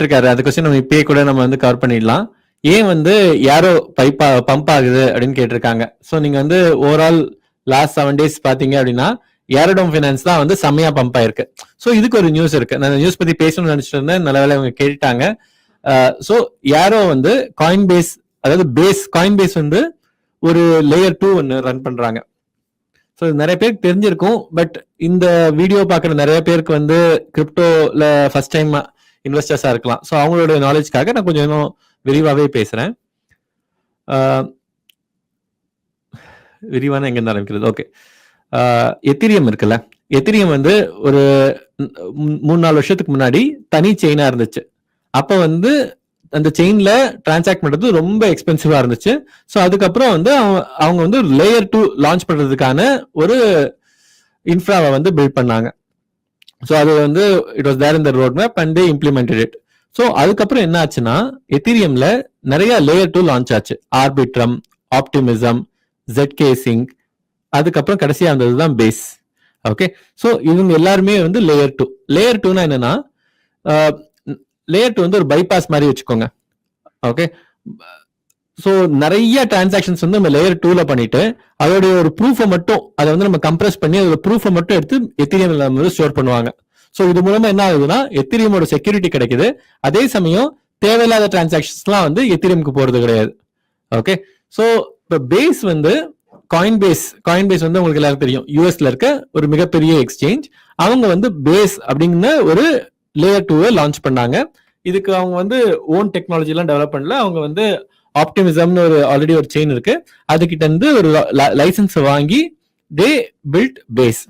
இருக்காரு அந்த கொஸ்டின் நம்ம இப்பயே கூட நம்ம வந்து கவர் பண்ணிடலாம். ஏன் வந்து யாரோ பைப்பா பம்ப் ஆகுது அப்படின்னு கேட்டிருக்காங்க. ஸோ நீங்க வந்து ஓவரால் லாஸ்ட் செவன் டேஸ் பாத்தீங்க அப்படின்னா ஏரோடோம் ஃபினான்ஸ் தான் வந்து செம்மையா பம்ப் ஆயிருக்கு. ஸோ இதுக்கு ஒரு நியூஸ் இருக்கு. நான் நியூஸ் பத்தி பேசணும்னு நினைச்சிட்டு இருந்தேன். நல்ல வேலை அவங்க கேட்டாங்க ஸோ யாரோ வந்து காயின் பேஸ் அதாவது பேஸ் காயின் பேஸ் வந்து ஒரு லேயர் டூ ஒன்று ரன் பண்றாங்க. ஸோ நிறைய பேருக்கு தெரிஞ்சிருக்கும். பட் இந்த வீடியோ பார்க்குற நிறைய பேருக்கு வந்து கிரிப்டோல ஃபர்ஸ்ட் டைம் இன்வெஸ்டர்ஸாக இருக்கலாம். ஸோ அவங்களுடைய நாலேஜ்க்காக நான் கொஞ்சம் இன்னும் விரிவாகவே பேசுகிறேன் விரிவான எங்கேருந்து ஆரம்பிக்கிறது? ஓகே எத்திரியம் இருக்குல்ல? எத்திரியம் வந்து ஒரு மூணு நாலு வருஷத்துக்கு முன்னாடி தனி செயினாக இருந்துச்சு. அப்போ வந்து அந்த செயின்ல டிரான்சாக்ட் பண்றது ரொம்ப எக்ஸ்பென்சிவா இருந்துச்சு. ஸோ அதுக்கப்புறம் வந்து அவங்க அவங்க வந்து லேயர் டூ லான்ச் பண்றதுக்கான ஒரு இன்ஃப்ராவை வந்து பில்ட் பண்ணாங்க. ஸோ அது வந்து it was there in the road map and implemented it so அதுக்கப்புறம் என்ன ஆச்சுன்னா எத்தீரியம்ல நிறைய லேயர் டூ லான்ச் ஆச்சு. ஆர்பிட்ரம் ஆப்டிமிசம் ஜெட் கேசிங் அதுக்கப்புறம் கடைசியா இருந்தது தான் பேஸ் ஓகே ஸோ இவங்க எல்லாருமே வந்து லேயர் டூ லேயர் டூனா என்னன்னா லேயர் டூ வந்து ஒரு பைபாஸ் மாதிரி வச்சுக்கோங்க. ஓகே ஸோ நிறைய டிரான்சாக்ஷன்ஸ் வந்து நம்ம லேயர் டூல பண்ணிட்டு அதோடைய ஒரு ப்ரூஃபை மட்டும் அதை வந்து நம்ம கம்ப்ரஸ் பண்ணி அதோட ப்ரூஃபை மட்டும் எடுத்து எத்திரியம் வந்து ஸ்டோர் பண்ணுவாங்க. ஸோ இது மூலமா என்ன ஆகுதுன்னா எத்திரியமோட செக்யூரிட்டி கிடைக்குது. அதே சமயம் தேவையில்லாத டிரான்சாக்ஷன்ஸ்லாம் வந்து எத்திரியமுக்கு போறது கிடையாது. ஓகே ஸோ இப்போ பேஸ் வந்து காயின் பேஸ் காயின் பேஸ் வந்து உங்களுக்கு எல்லாருக்கும் தெரியும். யூஎஸ்ல இருக்க ஒரு மிகப்பெரிய எக்ஸ்சேஞ்ச் அவங்க வந்து பேஸ் அப்படிங்கிற ஒரு லேயர் டூவை லான்ச் பண்ணாங்க. இதுக்கு அவங்க வந்து ஓன் டெக்னாலஜிலாம் டெவலப் பண்ணல. அவங்க வந்து ஆப்டிமிசம்னு ஒரு ஆல்ரெடி ஒரு செயின் இருக்கு. அதுகிட்ட இருந்து ஒரு லைசன்ஸ் வாங்கி they built base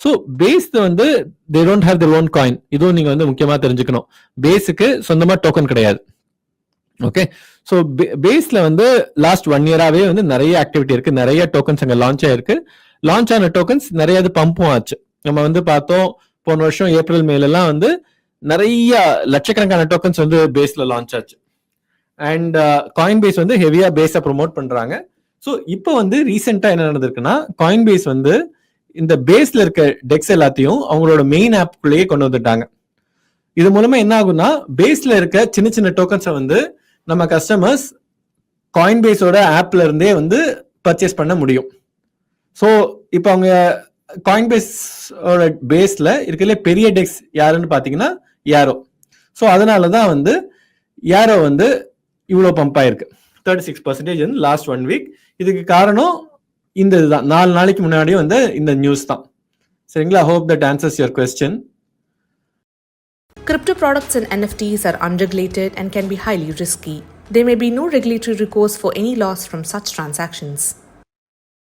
so base வந்து they don't have their own coin இதுவும் நீங்க வந்து முக்கியமா தெரிஞ்சுக்கணும். பேஸுக்கு சொந்தமா டோக்கன் கிடையாது. ஓகே ஸோ பேஸ்ல வந்து லாஸ்ட் ஒன் இயராகவே வந்து நிறைய ஆக்டிவிட்டி இருக்கு. நிறைய டோக்கன்ஸ் அங்கே லான்ச் ஆயிருக்கு. லான்ச் ஆன டோக்கன்ஸ் நிறைய இது பம்பும் ஆச்சு. நம்ம வந்து பார்த்தோம் போன வருஷம் ஏப்ரல் மேலெல்லாம் வந்து நிறைய லட்சக்கணக்கான டோக்கன்ஸ் வந்து பேஸ்ல லான்ச் ஆச்சு. அண்ட் காயின் பேஸ் வந்து ஹெவியா பேஸை ப்ரொமோட் பண்றாங்க. ஸோ இப்போ வந்து ரீசெண்டா என்ன நடந்திருக்குன்னா காயின் பேஸ் வந்து இந்த பேஸ்ல இருக்க டெக்ஸ் எல்லாத்தையும் அவங்களோட மெயின் ஆப்குள்ளேயே கொண்டு வந்துட்டாங்க. இது மூலமா என்ன ஆகும்னா பேஸ்ல இருக்க சின்ன சின்ன டோக்கன்ஸை வந்து நம்ம கஸ்டமர்ஸ் காயின் பேஸோட ஆப்ல இருந்தே வந்து பர்ச்சேஸ் பண்ண முடியும். ஸோ இப்போ அவங்க காயின் பேஸோட பேஸ்ல இருக்கிற பெரிய டெக்ஸ் யாருன்னு பார்த்தீங்கன்னா யாரோ ஸோ அதனால தான் வந்து யாரோ வந்து இவ்வளோ பம்ப் ஆயிருக்கு தேர்ட்டி சிக்ஸ் பர்சன்டேஜ் வந்து லாஸ்ட் ஒன் வீக் இதுக்கு காரணம் இந்த இதுதான் நாலு நாளைக்கு முன்னாடியே வந்து இந்த நியூஸ் தான் சரிங்களா hope that answers your question Crypto products and NFTs are unregulated and can be highly risky. There may be no regulatory recourse for any loss from such transactions.